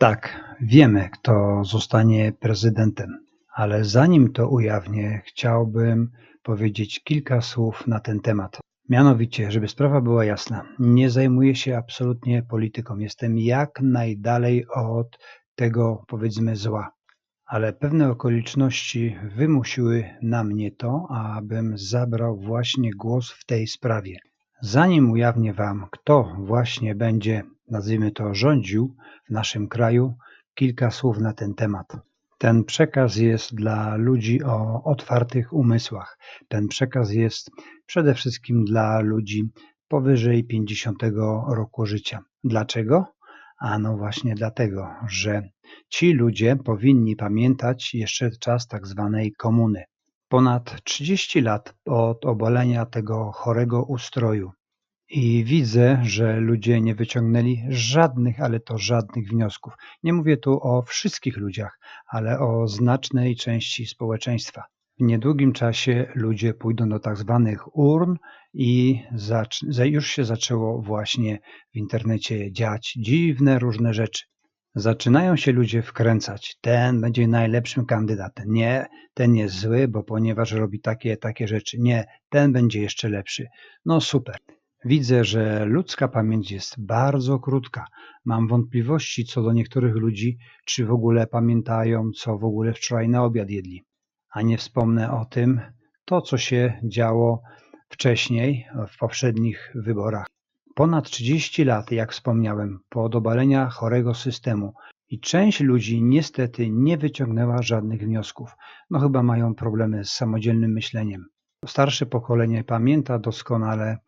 Tak, wiemy, kto zostanie prezydentem, ale zanim to ujawnię, chciałbym powiedzieć kilka słów na ten temat. Mianowicie, żeby sprawa była jasna, nie zajmuję się absolutnie polityką. Jestem jak najdalej od tego, powiedzmy, zła. Ale pewne okoliczności wymusiły na mnie to, abym zabrał właśnie głos w tej sprawie. Zanim ujawnię Wam, kto właśnie będzie, nazwijmy to, rządził w naszym kraju, kilka słów na ten temat. Ten przekaz jest dla ludzi o otwartych umysłach. Ten przekaz jest przede wszystkim dla ludzi powyżej 50 roku życia. Dlaczego? A no właśnie dlatego, że ci ludzie powinni pamiętać jeszcze czas tak zwanej komuny. Ponad 30 lat od obalenia tego chorego ustroju i widzę, że ludzie nie wyciągnęli żadnych, ale to żadnych wniosków. Nie mówię tu o wszystkich ludziach, ale o znacznej części społeczeństwa. W niedługim czasie ludzie pójdą do tak zwanych urn i już się zaczęło właśnie w internecie dziać dziwne różne rzeczy. Zaczynają się ludzie wkręcać. Ten będzie najlepszym kandydatem. Nie, ten jest zły, bo ponieważ robi takie, takie rzeczy. Nie, ten będzie jeszcze lepszy. No super. Widzę, że ludzka pamięć jest bardzo krótka. Mam wątpliwości co do niektórych ludzi, czy w ogóle pamiętają, co w ogóle wczoraj na obiad jedli. A nie wspomnę o tym, to co się działo wcześniej, w poprzednich wyborach. Ponad 30 lat, jak wspomniałem, po obalenia chorego systemu i część ludzi niestety nie wyciągnęła żadnych wniosków. No chyba mają problemy z samodzielnym myśleniem. Starsze pokolenie pamięta doskonale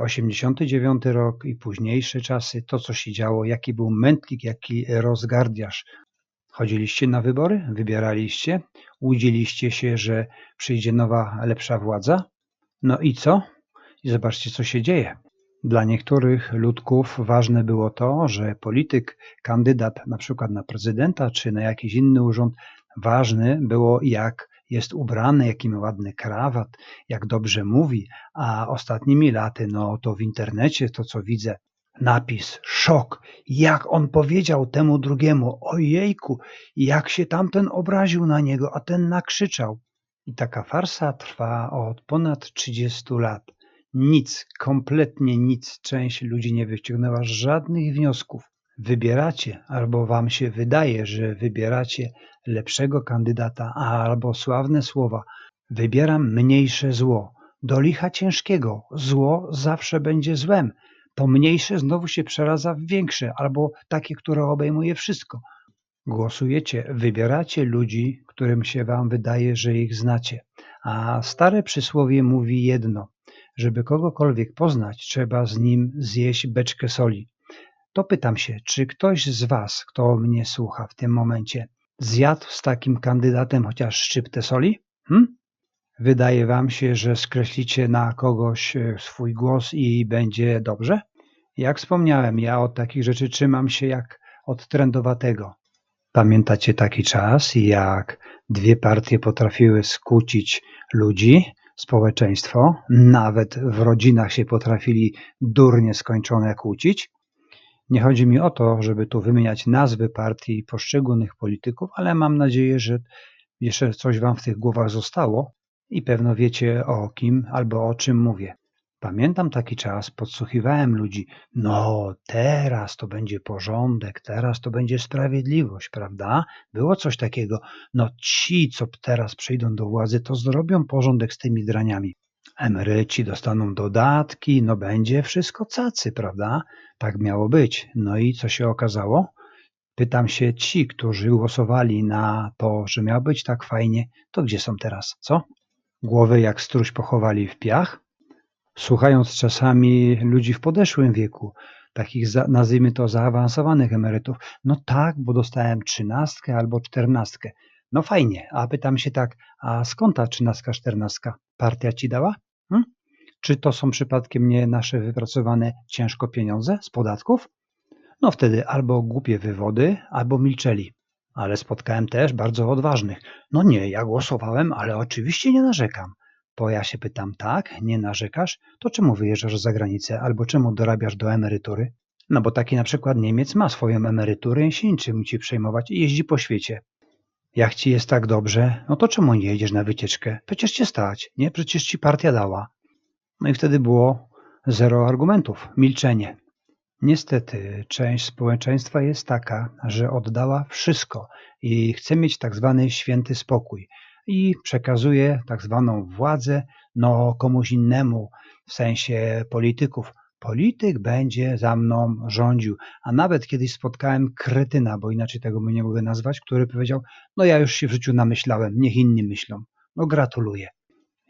89 rok i późniejsze czasy, to co się działo, jaki był mętlik, jaki rozgardiasz. Chodziliście na wybory, wybieraliście, łudziliście się, że przyjdzie nowa, lepsza władza. No i co? I zobaczcie, co się dzieje. Dla niektórych ludków ważne było to, że polityk, kandydat na przykład na prezydenta czy na jakiś inny urząd, ważny było jak jest ubrany, jaki ma ładny krawat, jak dobrze mówi, a ostatnimi laty, no to w internecie to co widzę, napis szok, jak on powiedział temu drugiemu, ojejku, jak się tamten obraził na niego, a ten nakrzyczał. I taka farsa trwa od ponad 30 lat. Nic, kompletnie nic, część ludzi nie wyciągnęła żadnych wniosków. Wybieracie, albo wam się wydaje, że wybieracie lepszego kandydata, albo sławne słowa wybieram mniejsze zło. Do licha ciężkiego zło zawsze będzie złem. To mniejsze znowu się przeradza w większe, albo takie, które obejmuje wszystko. Głosujecie, wybieracie ludzi, którym się wam wydaje, że ich znacie. A stare przysłowie mówi jedno: żeby kogokolwiek poznać, trzeba z nim zjeść beczkę soli to pytam się, czy ktoś z Was, kto mnie słucha w tym momencie, zjadł z takim kandydatem chociaż szczyptę soli? Hm? Wydaje Wam się, że skreślicie na kogoś e, swój głos i będzie dobrze? Jak wspomniałem, ja od takich rzeczy trzymam się jak od trendowatego. Pamiętacie taki czas, jak dwie partie potrafiły skłócić ludzi, społeczeństwo, nawet w rodzinach się potrafili durnie skończone kłócić? Nie chodzi mi o to, żeby tu wymieniać nazwy partii i poszczególnych polityków, ale mam nadzieję, że jeszcze coś Wam w tych głowach zostało i pewno wiecie o kim albo o czym mówię. Pamiętam taki czas, podsłuchiwałem ludzi, no teraz to będzie porządek, teraz to będzie sprawiedliwość, prawda? Było coś takiego, no ci, co teraz przyjdą do władzy, to zrobią porządek z tymi draniami emeryci dostaną dodatki, no będzie wszystko cacy, prawda? Tak miało być. No i co się okazało? Pytam się, ci, którzy głosowali na to, że miało być tak fajnie, to gdzie są teraz, co? Głowy jak struś pochowali w piach? Słuchając czasami ludzi w podeszłym wieku, takich nazwijmy to zaawansowanych emerytów, no tak, bo dostałem trzynastkę albo czternastkę. No fajnie, a pytam się tak, a skąd ta trzynastka, czternastka? Partia ci dała? Hmm? Czy to są przypadkiem nie nasze wypracowane ciężko pieniądze z podatków? No wtedy albo głupie wywody, albo milczeli. Ale spotkałem też bardzo odważnych. No nie, ja głosowałem, ale oczywiście nie narzekam. To ja się pytam, tak, nie narzekasz? To czemu wyjeżdżasz za granicę, albo czemu dorabiasz do emerytury? No bo taki na przykład Niemiec ma swoją emeryturę i się niczym musi przejmować i jeździ po świecie. Jak ci jest tak dobrze, no to czemu nie jedziesz na wycieczkę? Przecież cię stać, nie? Przecież ci partia dała. No i wtedy było zero argumentów, milczenie. Niestety, część społeczeństwa jest taka, że oddała wszystko i chce mieć tak zwany święty spokój i przekazuje tak zwaną władzę no komuś innemu, w sensie polityków. Polityk będzie za mną rządził. A nawet kiedyś spotkałem kretyna, bo inaczej tego bym nie mogę nazwać, który powiedział: No, ja już się w życiu namyślałem, niech inni myślą. No, gratuluję.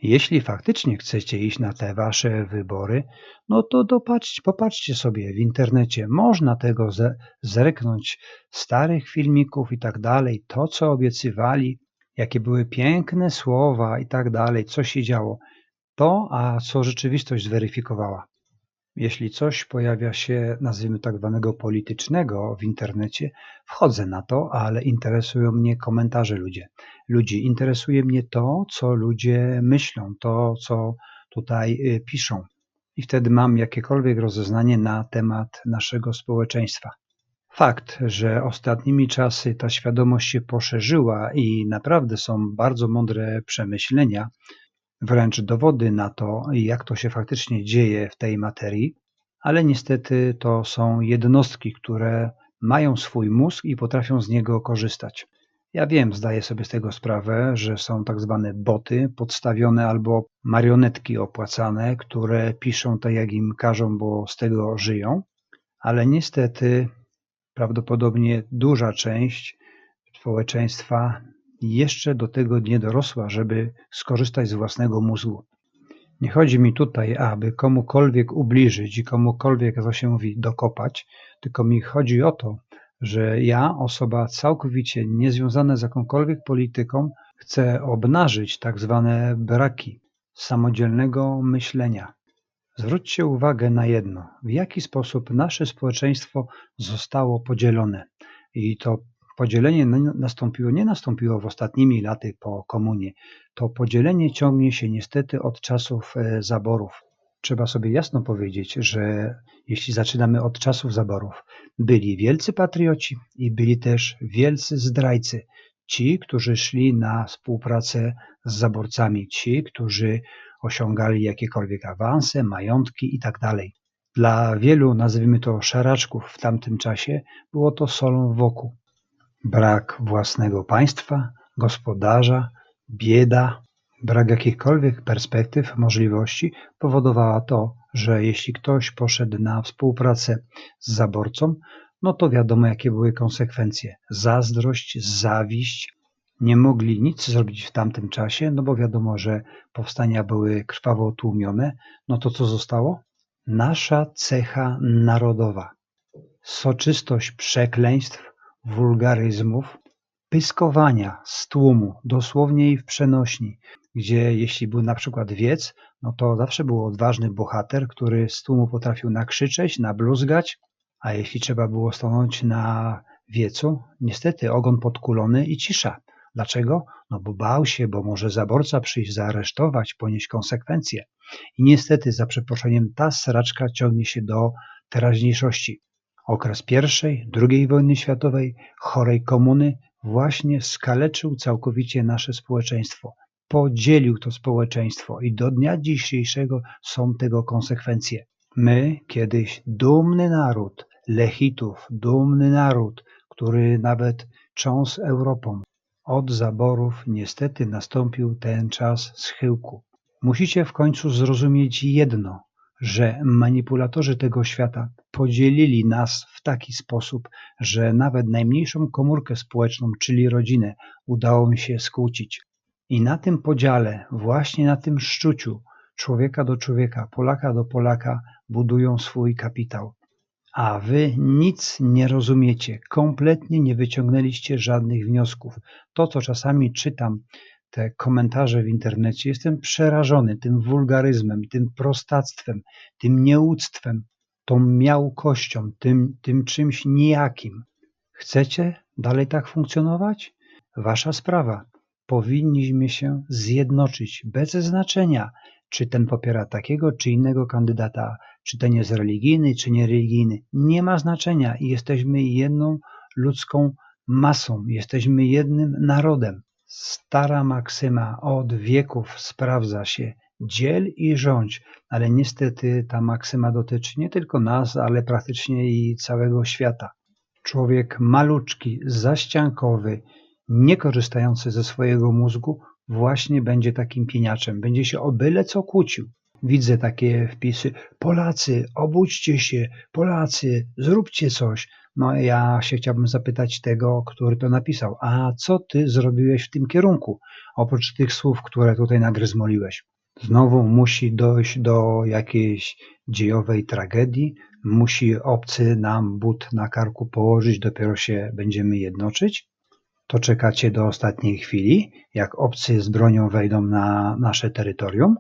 Jeśli faktycznie chcecie iść na te wasze wybory, no to dopatrzcie, popatrzcie sobie w internecie. Można tego ze, zreknąć starych filmików i tak dalej, to co obiecywali, jakie były piękne słowa i tak dalej, co się działo. To, a co rzeczywistość zweryfikowała. Jeśli coś pojawia się, nazwijmy tak zwanego politycznego w internecie, wchodzę na to, ale interesują mnie komentarze ludzie. ludzi. Interesuje mnie to, co ludzie myślą, to, co tutaj y, piszą. I wtedy mam jakiekolwiek rozeznanie na temat naszego społeczeństwa. Fakt, że ostatnimi czasy ta świadomość się poszerzyła i naprawdę są bardzo mądre przemyślenia, wręcz dowody na to, jak to się faktycznie dzieje w tej materii, ale niestety to są jednostki, które mają swój mózg i potrafią z niego korzystać. Ja wiem, zdaję sobie z tego sprawę, że są tak zwane boty podstawione albo marionetki opłacane, które piszą tak jak im każą, bo z tego żyją, ale niestety prawdopodobnie duża część społeczeństwa jeszcze do tego nie dorosła, żeby skorzystać z własnego mózgu. Nie chodzi mi tutaj, aby komukolwiek ubliżyć i komukolwiek, jak to się mówi, dokopać, tylko mi chodzi o to, że ja, osoba całkowicie niezwiązana z jakąkolwiek polityką, chcę obnażyć tak zwane braki samodzielnego myślenia. Zwróćcie uwagę na jedno, w jaki sposób nasze społeczeństwo zostało podzielone. I to Podzielenie nastąpiło, nie nastąpiło w ostatnimi laty po komunie. To podzielenie ciągnie się niestety od czasów e, zaborów. Trzeba sobie jasno powiedzieć, że jeśli zaczynamy od czasów zaborów, byli wielcy patrioci i byli też wielcy zdrajcy. Ci, którzy szli na współpracę z zaborcami, ci, którzy osiągali jakiekolwiek awanse, majątki itd. Tak Dla wielu, nazwijmy to szaraczków w tamtym czasie, było to solą wokół. Brak własnego państwa, gospodarza, bieda, brak jakichkolwiek perspektyw, możliwości powodowała to, że jeśli ktoś poszedł na współpracę z zaborcą, no to wiadomo jakie były konsekwencje. Zazdrość, zawiść. Nie mogli nic zrobić w tamtym czasie, no bo wiadomo, że powstania były krwawo tłumione. No to co zostało? Nasza cecha narodowa. Soczystość przekleństw, wulgaryzmów, pyskowania z tłumu, dosłownie i w przenośni, gdzie jeśli był na przykład wiec, no to zawsze był odważny bohater, który z tłumu potrafił nakrzyczeć, nabluzgać, a jeśli trzeba było stanąć na wiecu, niestety ogon podkulony i cisza. Dlaczego? No bo bał się, bo może zaborca przyjść, zaaresztować, ponieść konsekwencje. I niestety, za przeproszeniem, ta sraczka ciągnie się do teraźniejszości. Okres I, II wojny światowej, chorej komuny właśnie skaleczył całkowicie nasze społeczeństwo. Podzielił to społeczeństwo i do dnia dzisiejszego są tego konsekwencje. My, kiedyś dumny naród, Lechitów, dumny naród, który nawet cząs Europą, od zaborów niestety nastąpił ten czas schyłku. Musicie w końcu zrozumieć jedno, że manipulatorzy tego świata podzielili nas w taki sposób, że nawet najmniejszą komórkę społeczną, czyli rodzinę, udało mi się skłócić. I na tym podziale, właśnie na tym szczuciu człowieka do człowieka, Polaka do Polaka budują swój kapitał. A wy nic nie rozumiecie, kompletnie nie wyciągnęliście żadnych wniosków. To, co czasami czytam te komentarze w internecie, jestem przerażony tym wulgaryzmem, tym prostactwem, tym nieuctwem, tą miałkością, tym, tym czymś nijakim. Chcecie dalej tak funkcjonować? Wasza sprawa. Powinniśmy się zjednoczyć bez znaczenia, czy ten popiera takiego czy innego kandydata, czy ten jest religijny, czy niereligijny. Nie ma znaczenia. Jesteśmy jedną ludzką masą, jesteśmy jednym narodem. Stara maksyma od wieków sprawdza się. Dziel i rządź, ale niestety ta maksyma dotyczy nie tylko nas, ale praktycznie i całego świata. Człowiek maluczki, zaściankowy, nie korzystający ze swojego mózgu, właśnie będzie takim pieniaczem. Będzie się o byle co kłócił. Widzę takie wpisy: Polacy, obudźcie się, Polacy, zróbcie coś. No ja się chciałbym zapytać tego, który to napisał. A co ty zrobiłeś w tym kierunku? Oprócz tych słów, które tutaj nagryzmoliłeś. Znowu musi dojść do jakiejś dziejowej tragedii, musi obcy nam but na karku położyć, dopiero się będziemy jednoczyć? To czekacie do ostatniej chwili, jak obcy z bronią wejdą na nasze terytorium?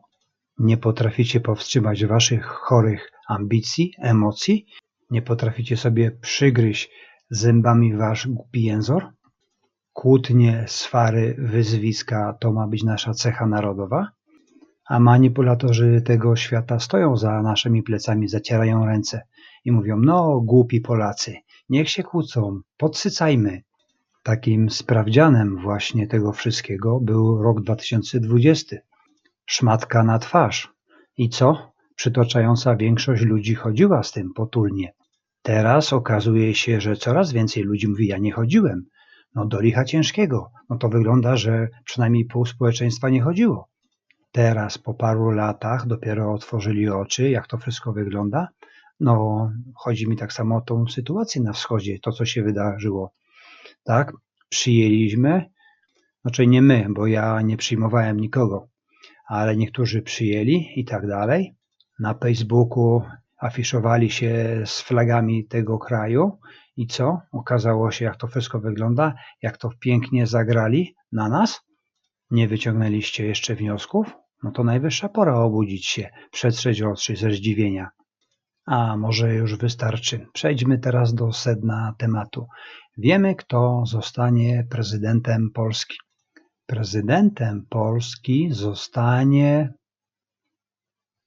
Nie potraficie powstrzymać waszych chorych ambicji, emocji? Nie potraficie sobie przygryźć zębami wasz głupi jęzor? Kłótnie, swary, wyzwiska to ma być nasza cecha narodowa? A manipulatorzy tego świata stoją za naszymi plecami, zacierają ręce i mówią: No, głupi Polacy, niech się kłócą, podsycajmy. Takim sprawdzianem właśnie tego wszystkiego był rok 2020. Szmatka na twarz. I co? Przytoczająca większość ludzi chodziła z tym potulnie. Teraz okazuje się, że coraz więcej ludzi mówi: Ja nie chodziłem. No do licha ciężkiego. No to wygląda, że przynajmniej pół społeczeństwa nie chodziło. Teraz po paru latach dopiero otworzyli oczy, jak to wszystko wygląda. No, chodzi mi tak samo o tą sytuację na wschodzie, to co się wydarzyło. Tak, przyjęliśmy, znaczy nie my, bo ja nie przyjmowałem nikogo, ale niektórzy przyjęli i tak dalej. Na Facebooku afiszowali się z flagami tego kraju i co? Okazało się, jak to wszystko wygląda, jak to pięknie zagrali na nas. Nie wyciągnęliście jeszcze wniosków? No to najwyższa pora obudzić się, przetrzeć oczy ze zdziwienia. A może już wystarczy. Przejdźmy teraz do sedna tematu. Wiemy, kto zostanie prezydentem Polski. Prezydentem Polski zostanie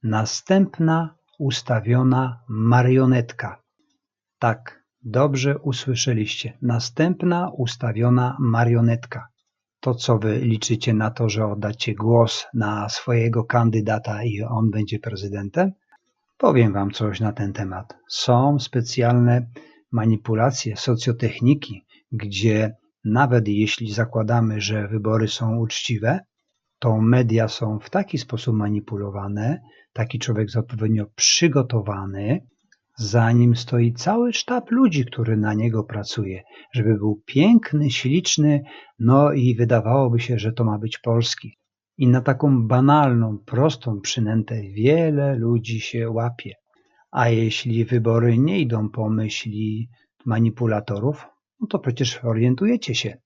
następna ustawiona marionetka. Tak, dobrze usłyszeliście. Następna ustawiona marionetka. To co wy liczycie na to, że oddacie głos na swojego kandydata i on będzie prezydentem? Powiem wam coś na ten temat. Są specjalne manipulacje, socjotechniki, gdzie nawet jeśli zakładamy, że wybory są uczciwe, to media są w taki sposób manipulowane, taki człowiek jest odpowiednio przygotowany, za nim stoi cały sztab ludzi, który na niego pracuje, żeby był piękny, śliczny, no i wydawałoby się, że to ma być polski. I na taką banalną, prostą przynętę wiele ludzi się łapie. A jeśli wybory nie idą po myśli manipulatorów, no to przecież orientujecie się.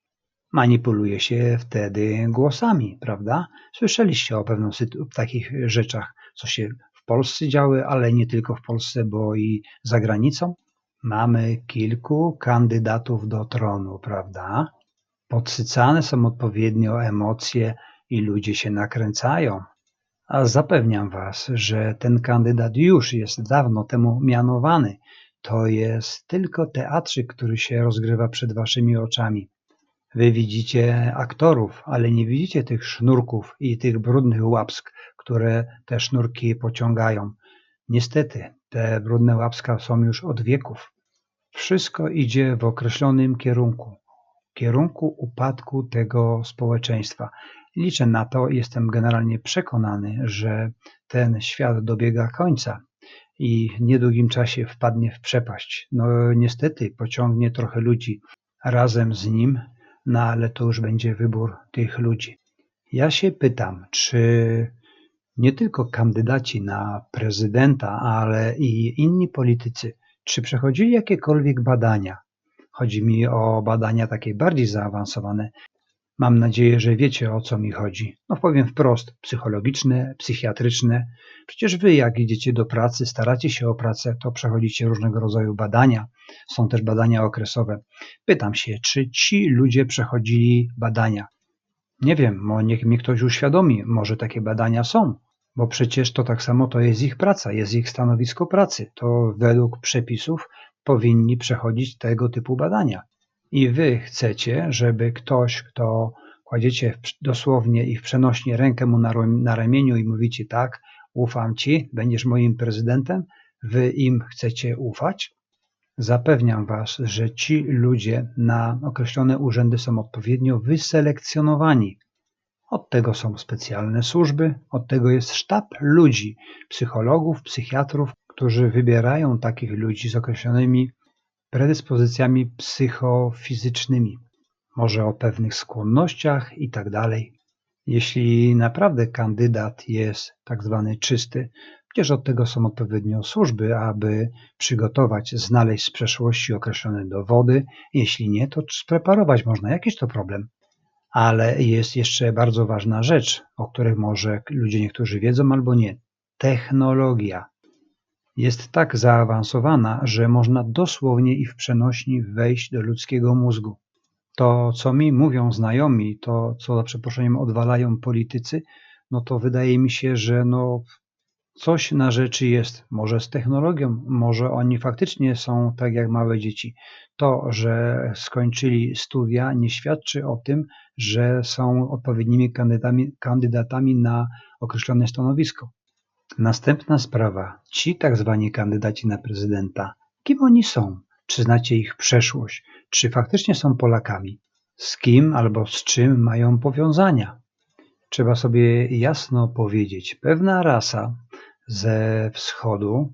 Manipuluje się wtedy głosami, prawda? Słyszeliście o pewnych takich rzeczach, co się w Polsce działy, ale nie tylko w Polsce, bo i za granicą. Mamy kilku kandydatów do tronu, prawda? Podsycane są odpowiednio emocje i ludzie się nakręcają. A zapewniam Was, że ten kandydat już jest dawno temu mianowany. To jest tylko teatrzyk, który się rozgrywa przed Waszymi oczami. Wy widzicie aktorów, ale nie widzicie tych sznurków i tych brudnych łapsk, które te sznurki pociągają. Niestety, te brudne łapska są już od wieków. Wszystko idzie w określonym kierunku kierunku upadku tego społeczeństwa. Liczę na to, jestem generalnie przekonany, że ten świat dobiega końca i w niedługim czasie wpadnie w przepaść. No niestety pociągnie trochę ludzi razem z nim, no ale to już będzie wybór tych ludzi. Ja się pytam, czy nie tylko kandydaci na prezydenta, ale i inni politycy, czy przechodzili jakiekolwiek badania Chodzi mi o badania takie bardziej zaawansowane. Mam nadzieję, że wiecie o co mi chodzi. No powiem wprost, psychologiczne, psychiatryczne. Przecież wy, jak idziecie do pracy, staracie się o pracę, to przechodzicie różnego rodzaju badania. Są też badania okresowe. Pytam się, czy ci ludzie przechodzili badania? Nie wiem, niech mi ktoś uświadomi, może takie badania są. bo przecież to tak samo to jest ich praca, jest ich stanowisko pracy. To według przepisów powinni przechodzić tego typu badania. I wy chcecie, żeby ktoś, kto kładziecie dosłownie i w przenośnie rękę mu na ramieniu i mówicie tak, ufam ci, będziesz moim prezydentem, wy im chcecie ufać? Zapewniam Was, że ci ludzie na określone urzędy są odpowiednio wyselekcjonowani. Od tego są specjalne służby, od tego jest sztab ludzi, psychologów, psychiatrów, którzy wybierają takich ludzi z określonymi predyspozycjami psychofizycznymi, może o pewnych skłonnościach itd. Tak Jeśli naprawdę kandydat jest tak zwany czysty, przecież od tego są odpowiednio służby, aby przygotować, znaleźć z przeszłości określone dowody. Jeśli nie, to spreparować można. Jakiś to problem. Ale jest jeszcze bardzo ważna rzecz, o której może ludzie niektórzy wiedzą albo nie. Technologia jest tak zaawansowana, że można dosłownie i w przenośni wejść do ludzkiego mózgu. To, co mi mówią znajomi, to, co za przeproszeniem odwalają politycy, no to wydaje mi się, że no, coś na rzeczy jest. Może z technologią, może oni faktycznie są tak jak małe dzieci. To, że skończyli studia, nie świadczy o tym, że są odpowiednimi kandydatami, kandydatami na określone stanowisko. Następna sprawa. Ci tak zwani kandydaci na prezydenta. Kim oni są? Czy znacie ich przeszłość? Czy faktycznie są Polakami? Z kim albo z czym mają powiązania? Trzeba sobie jasno powiedzieć, pewna rasa ze wschodu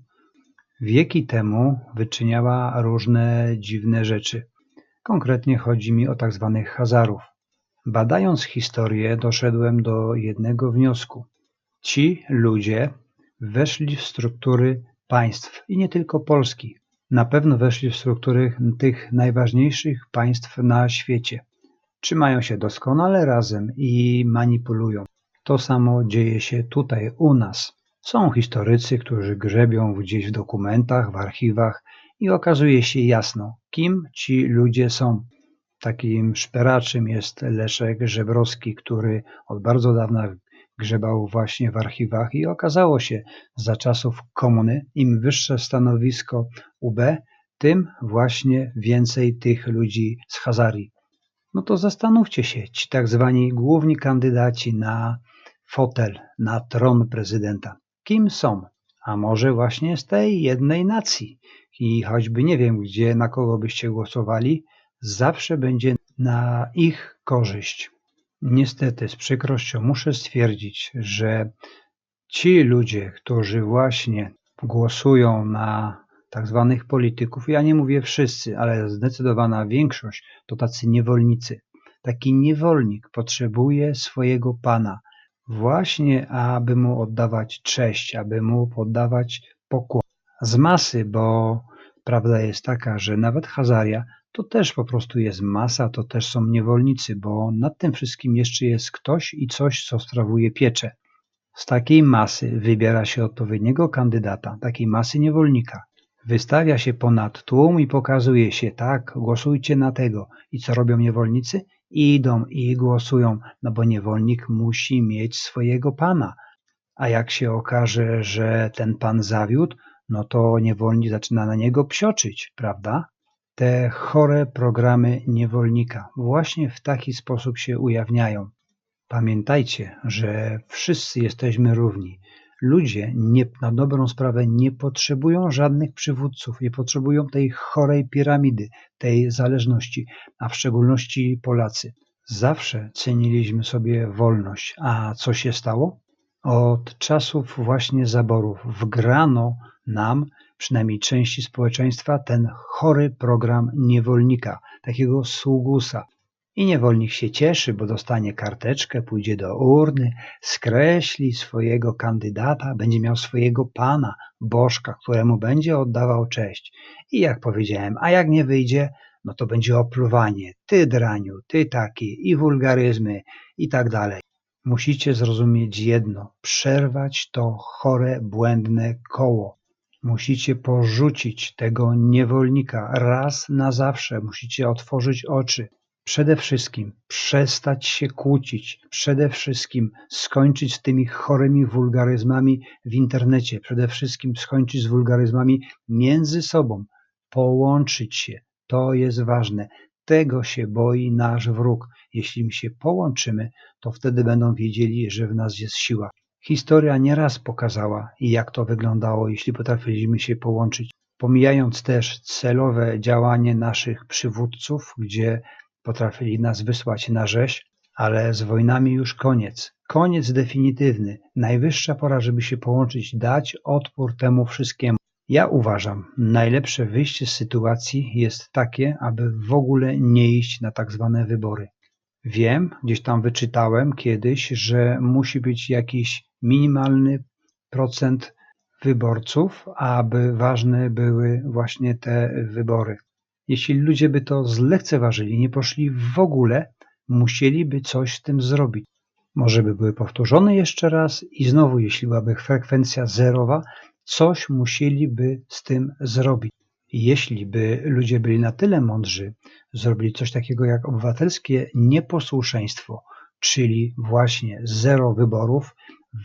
wieki temu wyczyniała różne dziwne rzeczy. Konkretnie chodzi mi o tak zwanych Hazarów. Badając historię, doszedłem do jednego wniosku. Ci ludzie weszli w struktury państw i nie tylko Polski. Na pewno weszli w struktury tych najważniejszych państw na świecie. Trzymają się doskonale razem i manipulują. To samo dzieje się tutaj u nas. Są historycy, którzy grzebią gdzieś w dokumentach, w archiwach i okazuje się jasno, kim ci ludzie są. Takim szperaczem jest Leszek Żebrowski, który od bardzo dawna grzebał właśnie w archiwach i okazało się za czasów komuny, im wyższe stanowisko UB, tym właśnie więcej tych ludzi z Hazarii. No to zastanówcie się, ci tak zwani główni kandydaci na fotel, na tron prezydenta. Kim są? A może właśnie z tej jednej nacji? I choćby nie wiem, gdzie, na kogo byście głosowali, zawsze będzie na ich korzyść. Niestety, z przykrością muszę stwierdzić, że ci ludzie, którzy właśnie głosują na tak zwanych polityków, ja nie mówię wszyscy, ale zdecydowana większość, to tacy niewolnicy. Taki niewolnik potrzebuje swojego pana, właśnie aby mu oddawać cześć, aby mu poddawać pokłon. Z masy, bo prawda jest taka, że nawet Hazaria to też po prostu jest masa, to też są niewolnicy, bo nad tym wszystkim jeszcze jest ktoś i coś, co sprawuje pieczę. Z takiej masy wybiera się odpowiedniego kandydata, takiej masy niewolnika. Wystawia się ponad tłum i pokazuje się, tak, głosujcie na tego. I co robią niewolnicy? Idą i głosują, no bo niewolnik musi mieć swojego pana. A jak się okaże, że ten pan zawiódł, no to niewolnik zaczyna na niego psioczyć, prawda? Te chore programy niewolnika właśnie w taki sposób się ujawniają. Pamiętajcie, że wszyscy jesteśmy równi. Ludzie nie, na dobrą sprawę nie potrzebują żadnych przywódców, nie potrzebują tej chorej piramidy, tej zależności, a w szczególności Polacy. Zawsze ceniliśmy sobie wolność. A co się stało? Od czasów właśnie zaborów wgrano nam przynajmniej części społeczeństwa, ten chory program niewolnika, takiego sługusa. I niewolnik się cieszy, bo dostanie karteczkę, pójdzie do urny, skreśli swojego kandydata, będzie miał swojego pana, bożka, któremu będzie oddawał cześć. I jak powiedziałem, a jak nie wyjdzie, no to będzie opluwanie, ty draniu, ty taki, i wulgaryzmy, i tak dalej. Musicie zrozumieć jedno, przerwać to chore, błędne koło. Musicie porzucić tego niewolnika raz na zawsze, musicie otworzyć oczy. Przede wszystkim przestać się kłócić, przede wszystkim skończyć z tymi chorymi wulgaryzmami w internecie, przede wszystkim skończyć z wulgaryzmami między sobą, połączyć się. To jest ważne. Tego się boi nasz wróg. Jeśli my się połączymy, to wtedy będą wiedzieli, że w nas jest siła. Historia nieraz pokazała, jak to wyglądało, jeśli potrafiliśmy się połączyć. Pomijając też celowe działanie naszych przywódców, gdzie potrafili nas wysłać na rzeź, ale z wojnami już koniec. Koniec definitywny. Najwyższa pora, żeby się połączyć, dać odpór temu wszystkiemu. Ja uważam, najlepsze wyjście z sytuacji jest takie, aby w ogóle nie iść na tak zwane wybory. Wiem, gdzieś tam wyczytałem kiedyś, że musi być jakiś minimalny procent wyborców, aby ważne były właśnie te wybory. Jeśli ludzie by to zlekceważyli, nie poszli w ogóle, musieliby coś z tym zrobić. Może by były powtórzone jeszcze raz i znowu, jeśli byłaby frekwencja zerowa, coś musieliby z tym zrobić. Jeśli by ludzie byli na tyle mądrzy, zrobili coś takiego jak obywatelskie nieposłuszeństwo, czyli właśnie zero wyborów,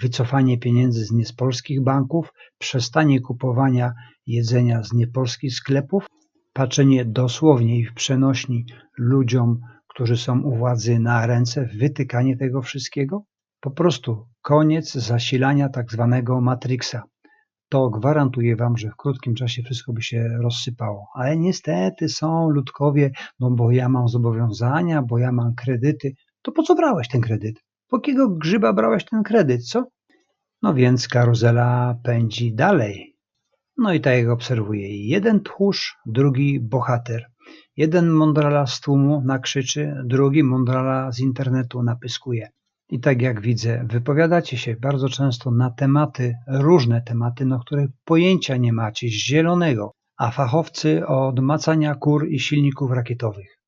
wycofanie pieniędzy z niepolskich banków, przestanie kupowania jedzenia z niepolskich sklepów, patrzenie dosłownie i w przenośni ludziom, którzy są u władzy na ręce, wytykanie tego wszystkiego? Po prostu koniec zasilania tak zwanego Matrixa. To gwarantuję wam, że w krótkim czasie wszystko by się rozsypało. Ale niestety są ludkowie, no bo ja mam zobowiązania, bo ja mam kredyty. To po co brałeś ten kredyt? Po jakiego grzyba brałeś ten kredyt, co? No więc karuzela pędzi dalej. No i tak jak obserwuję, jeden tchórz, drugi bohater. Jeden mądrala z tłumu nakrzyczy, drugi mądrala z internetu napyskuje. I tak jak widzę, wypowiadacie się bardzo często na tematy, różne tematy, no których pojęcia nie macie, zielonego, a fachowcy od macania kur i silników rakietowych.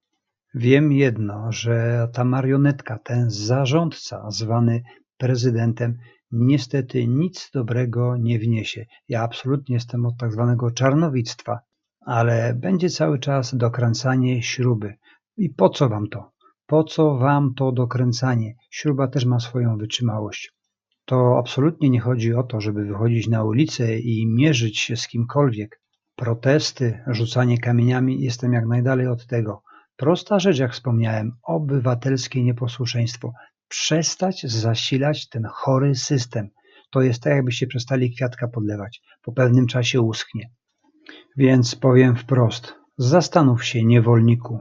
Wiem jedno, że ta marionetka, ten zarządca zwany prezydentem, niestety nic dobrego nie wniesie. Ja absolutnie jestem od tak zwanego czarnowictwa, ale będzie cały czas dokręcanie śruby. I po co wam to? Po co wam to dokręcanie? Śruba też ma swoją wytrzymałość. To absolutnie nie chodzi o to, żeby wychodzić na ulicę i mierzyć się z kimkolwiek. Protesty, rzucanie kamieniami, jestem jak najdalej od tego. Prosta rzecz, jak wspomniałem, obywatelskie nieposłuszeństwo. Przestać zasilać ten chory system. To jest tak, jakbyście przestali kwiatka podlewać. Po pewnym czasie uschnie. Więc powiem wprost. Zastanów się, niewolniku,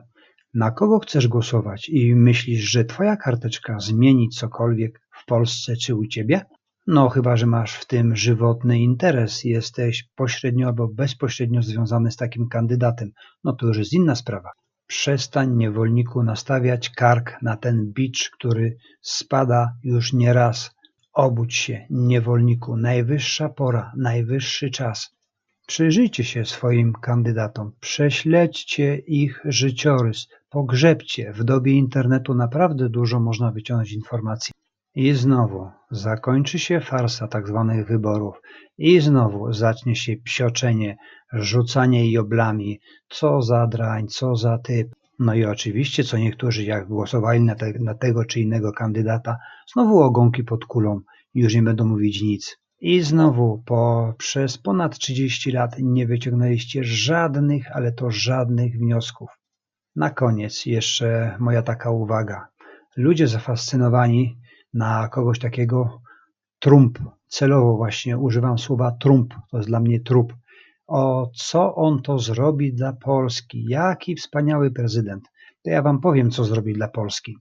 na kogo chcesz głosować i myślisz, że twoja karteczka zmieni cokolwiek w Polsce czy u ciebie? No, chyba że masz w tym żywotny interes, jesteś pośrednio albo bezpośrednio związany z takim kandydatem. No to już jest inna sprawa. Przestań, niewolniku, nastawiać kark na ten bicz, który spada już nie raz. Obudź się, niewolniku, najwyższa pora, najwyższy czas. Przyjrzyjcie się swoim kandydatom, prześledźcie ich życiorys, pogrzebcie. W dobie internetu naprawdę dużo można wyciągnąć informacji. I znowu zakończy się farsa tak zwanych wyborów. I znowu zacznie się psioczenie, rzucanie joblami. Co za drań, co za typ. No i oczywiście, co niektórzy, jak głosowali na, te, na tego czy innego kandydata, znowu ogonki pod kulą. Już nie będą mówić nic. I znowu po, przez ponad 30 lat nie wyciągnęliście żadnych, ale to żadnych wniosków. Na koniec jeszcze moja taka uwaga. Ludzie zafascynowani na kogoś takiego Trump, celowo właśnie używam słowa Trump, to jest dla mnie trup. O co on to zrobi dla Polski? Jaki wspaniały prezydent. To ja wam powiem, co zrobi dla Polski.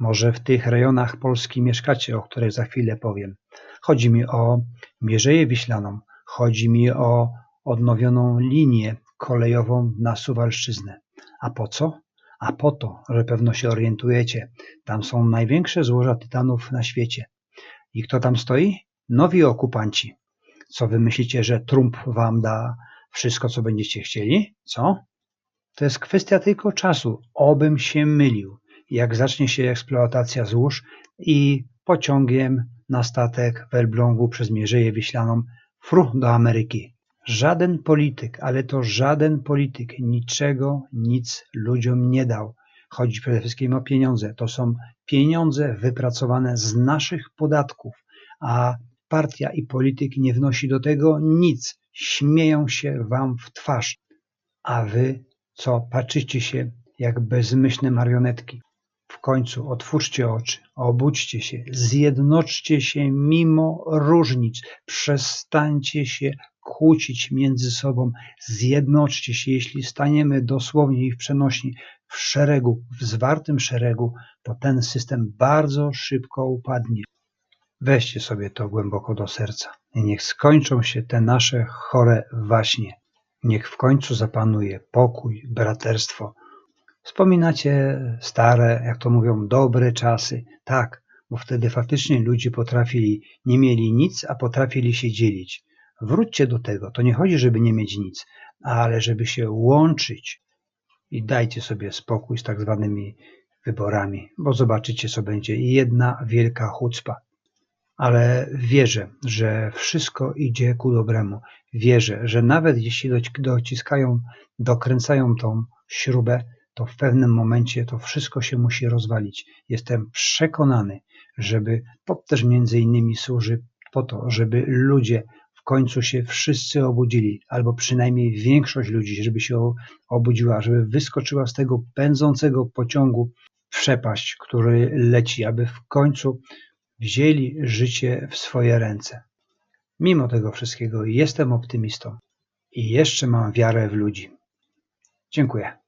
Może w tych rejonach Polski mieszkacie, o których za chwilę powiem. Chodzi mi o Mierzeję Wiślaną, chodzi mi o odnowioną linię kolejową na Suwalszczyznę. A po co? A po to, że pewno się orientujecie, tam są największe złoża tytanów na świecie. I kto tam stoi? Nowi okupanci. Co wy myślicie, że Trump wam da wszystko, co będziecie chcieli? Co? To jest kwestia tylko czasu. Obym się mylił. Jak zacznie się eksploatacja złóż i pociągiem na statek w Elblągu przez Mierzeję Wiślaną fru do Ameryki. Żaden polityk, ale to żaden polityk niczego, nic ludziom nie dał. chodzi przede wszystkim o pieniądze. To są pieniądze wypracowane z naszych podatków, a partia i polityk nie wnosi do tego nic. Śmieją się wam w twarz, a wy co patrzycie się jak bezmyślne marionetki. W końcu otwórzcie oczy, obudźcie się, zjednoczcie się mimo różnic, przestańcie się kłócić między sobą, zjednoczcie się. Jeśli staniemy dosłownie i w przenośni w szeregu, w zwartym szeregu, to ten system bardzo szybko upadnie. Weźcie sobie to głęboko do serca i niech skończą się te nasze chore waśnie. Niech w końcu zapanuje pokój, braterstwo. Wspominacie stare, jak to mówią, dobre czasy. Tak, bo wtedy faktycznie ludzie potrafili, nie mieli nic, a potrafili się dzielić. Wróćcie do tego. To nie chodzi, żeby nie mieć nic, ale żeby się łączyć. I dajcie sobie spokój z tak zwanymi wyborami, bo zobaczycie, co będzie. Jedna wielka chucpa. Ale wierzę, że wszystko idzie ku dobremu. Wierzę, że nawet jeśli doci- dociskają, dokręcają tą śrubę, to w pewnym momencie to wszystko się musi rozwalić. Jestem przekonany, żeby to też między innymi służy po to, żeby ludzie końcu się wszyscy obudzili, albo przynajmniej większość ludzi, żeby się obudziła, żeby wyskoczyła z tego pędzącego pociągu w przepaść, który leci, aby w końcu wzięli życie w swoje ręce. Mimo tego wszystkiego jestem optymistą i jeszcze mam wiarę w ludzi. Dziękuję.